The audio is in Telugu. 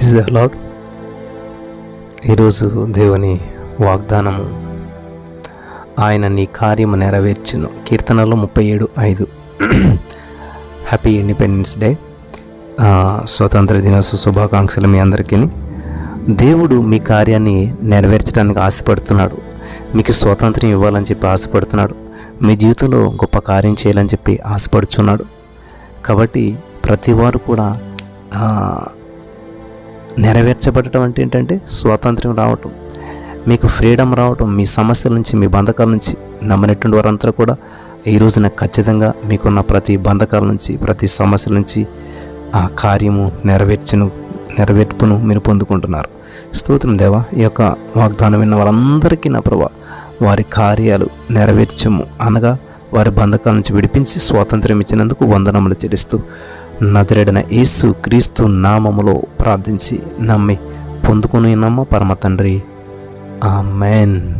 ప్రైజ్ ద లాడ్ ఈరోజు దేవుని వాగ్దానము ఆయన నీ కార్యము నెరవేర్చును. కీర్తనలో ముప్పై ఏడు ఐదు. హ్యాపీ ఇండిపెండెన్స్ డే స్వతంత్ర దినోత్సవ శుభాకాంక్షలు మీ అందరికీ. దేవుడు మీ కార్యాన్ని నెరవేర్చడానికి ఆశపడుతున్నాడు. మీకు స్వాతంత్రం ఇవ్వాలని చెప్పి ఆశపడుతున్నాడు. మీ జీవితంలో గొప్ప కార్యం చేయాలని చెప్పి ఆశపడుచున్నాడు. కాబట్టి ప్రతి వారు కూడా నెరవేర్చబడటం అంటే ఏంటంటే స్వాతంత్రం రావటం. మీకు ఫ్రీడమ్ రావటం మీ సమస్యల నుంచి మీ బంధకాల నుంచి నమ్మినటువంటి వారంతా కూడా ఈ రోజున ఖచ్చితంగా మీకున్న ప్రతి బంధకాల నుంచి ప్రతి సమస్యల నుంచి ఆ కార్యము నెరవేర్చను నెరవేర్పును మీరు పొందుకుంటున్నారు. స్తోత్రం దేవా ఈ యొక్క వాగ్దానం విన్న వారందరికీ నా ప్రభా వారి కార్యాలు నెరవేర్చము అనగా వారి బంధకాల నుంచి విడిపించి స్వాతంత్రం ఇచ్చినందుకు వందనములు చెల్లిస్తూ నజరేడన యేసు క్రీస్తు నామములో ప్రార్థించి నమ్మి పొందుకుని నమ్మ పరమ తండ్రి. ఆమెన్.